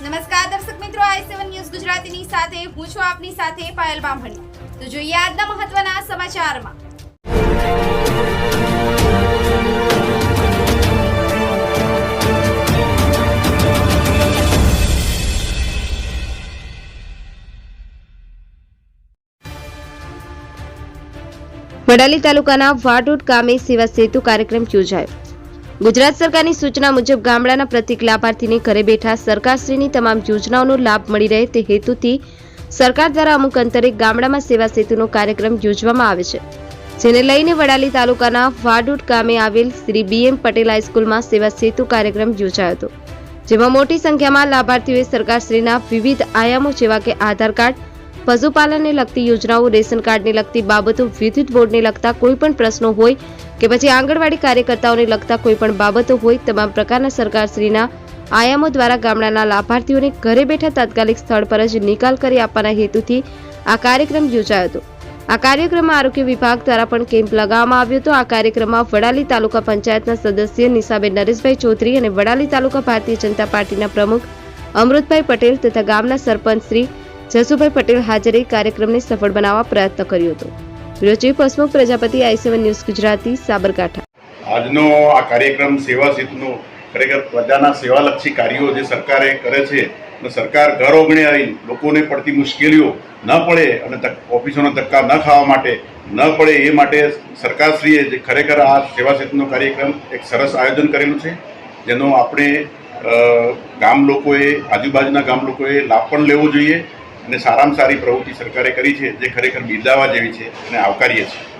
નમસ્કાર, દર્શક મિત્રો, આઈ સેવન ન્યૂઝ ગુજરાતીની સાથે, હું છું આપની સાથે પાયલ બામણી. તો જોઈએ આજના મહત્વના સમાચારમાં. વડાલી તાલુકાના વાડોડ ગામે સેવા સેતુ કાર્યક્રમ યોજાયો. ગુજરાત સરકારની સૂચના મુજબ ગામડાના પ્રત્યેક લાભાર્થીને ઘરે બેઠા સરકારશ્રીની તમામ યોજનાઓનો લાભ મળી રહે તે હેતુથી સરકાર દ્વારા અમુક અંતરે ગામડામાં સેવા સેતુનો કાર્યક્રમ યોજવામાં આવે છે, જેને લઈને વડાલી તાલુકાના વાડુટ ગામે આવેલ શ્રી બીએમ પટેલ હાઈસ્કૂલમાં સેવા સેતુ કાર્યક્રમ યોજાયો હતો, જેમાં મોટી સંખ્યામાં લાભાર્થીઓએ સરકારશ્રીના વિવિધ આયામો જેવા કે આધાર કાર્ડ પશુપાલનને લગતી યોજનાઓ, રેશન કાર્ડને લગતી બાબતો વિદ્યુત બોર્ડને લગતા કોઈપણ પ્રશ્નો હોય કે પછી આંગણવાડી કાર્યકર્તાઓને લગતા કોઈ પણ બાબતો હોય, તમામ પ્રકારના સરકારશ્રીના આયામો દ્વારા ગામડાના લાભાર્થીઓને ઘરે બેઠા તાત્કાલિક સ્થળ પર જ નિકાલ કરી આપવાના હેતુથી આ કાર્યક્રમ યોજાયો હતો. આ કાર્યક્રમમાં આરોગ્ય વિભાગ દ્વારા પણ કેમ્પ લગાવવામાં આવ્યો હતો. આ કાર્યક્રમમાં વડાલી તાલુકા પંચાયતના સદસ્ય નિશાબેન નરેશભાઈ ચૌધરી અને વડાલી તાલુકા ભારતીય જનતા પાર્ટીના પ્રમુખ અમૃતભાઈ પટેલ તથા ગામના સરપંચ શ્રી જસુભાઈ પટેલ હાજરે કાર્યક્રમને સફળ બનાવવા પ્રયત્ન કર્યો હતો. Bureau chief Prajapati, I seven news Gujarati, Sabarkantha. આજનો આ કાર્યક્રમ સેવા સેતુનો ખરેખર પ્રજાના સેવાલક્ષી કાર્યો જે સરકારે કરે છે, અને સરકાર ઘર ઓગણે આવી લોકોને પડતી મુશ્કેલીઓ ન પડે અને ઓફિસોના ધક્કા ન ખાવા માટે ન પડે, એ માટે સરકારશ્રીએ જે ખરેખર આ સેવા સેતુનો કાર્યક્રમ એક સરસ આયોજન કરેલું છે, જેનો આપણે ગામ લોકોએ, આજુબાજુના ગામ લોકોએ લાભ પણ લેવો જોઈએ અને સારામાં સારી પ્રવૃત્તિ સરકારે કરી છે, જે ખરેખર બિરદાવવા જેવી છે અને આવકારીએ છીએ.